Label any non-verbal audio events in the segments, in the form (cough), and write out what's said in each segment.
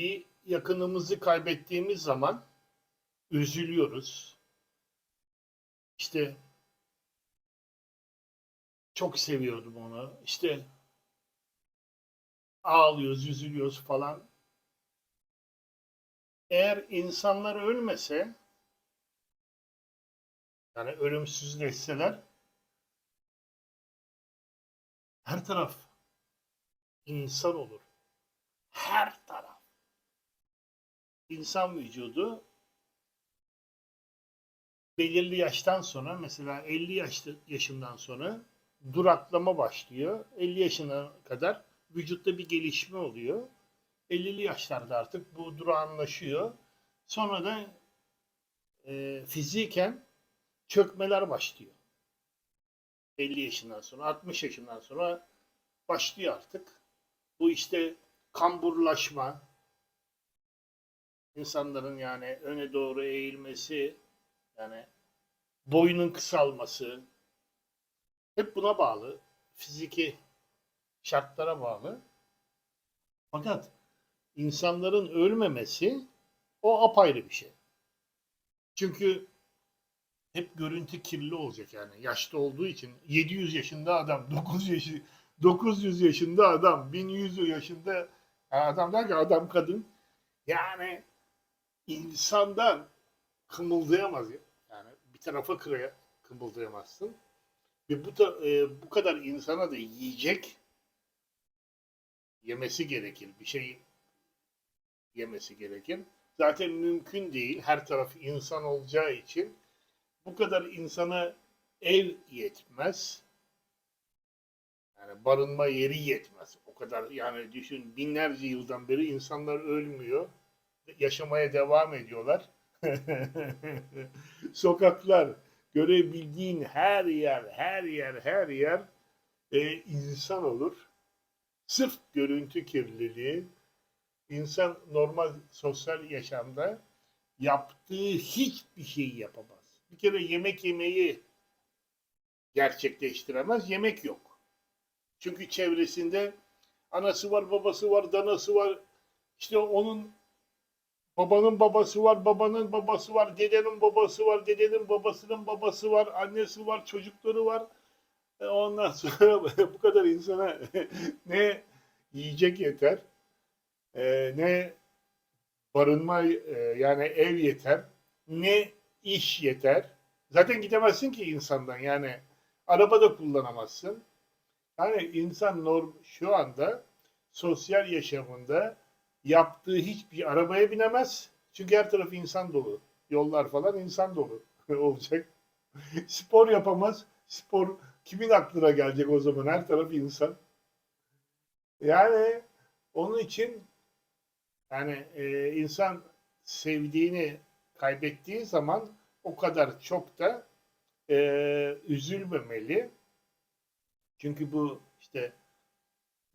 bir yakınımızı kaybettiğimiz zaman üzülüyoruz. İşte çok seviyordum onu. İşte ağlıyoruz, üzülüyoruz falan. Eğer insanlar ölmese yani ölümsüzleşseler her taraf insan olur. Her. İnsan vücudu belirli yaştan sonra mesela 50 yaş, yaşından sonra duraklama başlıyor. 50 yaşına kadar vücutta bir gelişme oluyor. 50'li yaşlarda artık bu durağanlaşıyor. Sonra da e, fiziken çökmeler başlıyor. 50 yaşından sonra, 60 yaşından sonra başlıyor artık. Bu işte kamburlaşma, insanların yani öne doğru eğilmesi, yani boyunun kısalması hep buna bağlı. Fiziki şartlara bağlı. Fakat insanların ölmemesi o apayrı bir şey. Çünkü hep görüntü kirli olacak yani. Yaşlı olduğu için 700 yaşında adam, 900 yaşı 900 yaşında adam, 1100 yaşında adam der ki adam kadın yani insandan kımıldayamaz. Yani bir tarafa kıraya kımıldayamazsın. Ve bu, da, e, bu kadar insana da yiyecek yemesi gerekir. Bir şey yemesi gerekir. Zaten mümkün değil. Her taraf insan olacağı için bu kadar insana ev yetmez. Yani barınma yeri yetmez. O kadar yani düşün binlerce yıldan beri insanlar ölmüyor. Yaşamaya devam ediyorlar. (laughs) Sokaklar, görebildiğin her yer, her yer, her yer e, insan olur. Sırf görüntü kirliliği, insan normal sosyal yaşamda yaptığı hiçbir şeyi yapamaz. Bir kere yemek yemeyi gerçekleştiremez, yemek yok. Çünkü çevresinde anası var, babası var, danası var. İşte onun babanın babası var, babanın babası var, dedenin babası var, dedenin babasının babası var, annesi var, çocukları var. E ondan (laughs) sonra bu kadar insana (laughs) ne yiyecek yeter, e, ne barınma e, yani ev yeter, ne iş yeter. Zaten gidemezsin ki insandan yani araba da kullanamazsın. Yani insan norm şu anda sosyal yaşamında yaptığı hiçbir arabaya binemez. Çünkü her taraf insan dolu. Yollar falan insan dolu (laughs) olacak. Spor yapamaz. Spor kimin aklına gelecek o zaman? Her taraf insan. Yani onun için yani e, insan sevdiğini kaybettiği zaman o kadar çok da e, üzülmemeli. Çünkü bu işte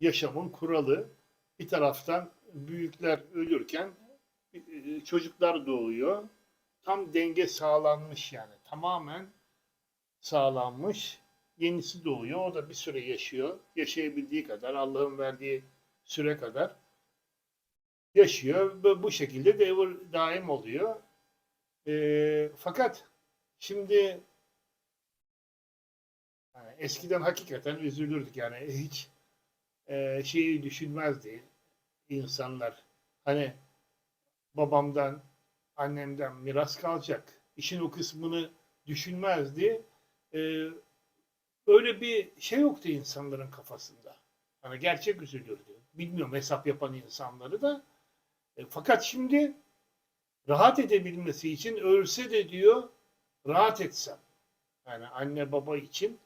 yaşamın kuralı. Bir taraftan büyükler ölürken e, çocuklar doğuyor. Tam denge sağlanmış yani. Tamamen sağlanmış. Yenisi doğuyor. O da bir süre yaşıyor. Yaşayabildiği kadar, Allah'ın verdiği süre kadar yaşıyor. Bu şekilde devir daim oluyor. E, fakat şimdi yani eskiden hakikaten üzülürdük yani hiç e, şeyi düşünmezdi insanlar. Hani babamdan, annemden miras kalacak. İşin o kısmını düşünmezdi. E, öyle bir şey yoktu insanların kafasında. Hani gerçek üzülürdü. Bilmiyorum hesap yapan insanları da. E, fakat şimdi rahat edebilmesi için ölse de diyor rahat etsem. Yani anne baba için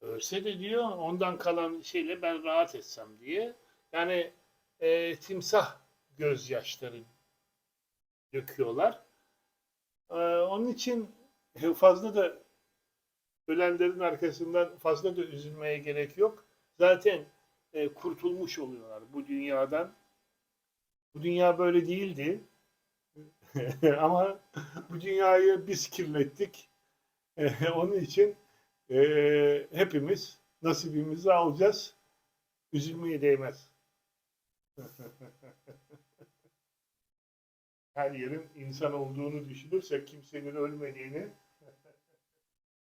ölse de diyor ondan kalan şeyle ben rahat etsem diye. Yani e, timsah gözyaşları döküyorlar. E, onun için (laughs) fazla da ölenlerin arkasından fazla da üzülmeye gerek yok. Zaten e, kurtulmuş oluyorlar bu dünyadan. Bu dünya böyle değildi. (laughs) Ama bu dünyayı biz kirlettik. E, onun için e, hepimiz nasibimizi alacağız. Üzülmeye değmez. (laughs) Her yerin insan olduğunu düşünürsek kimsenin ölmediğini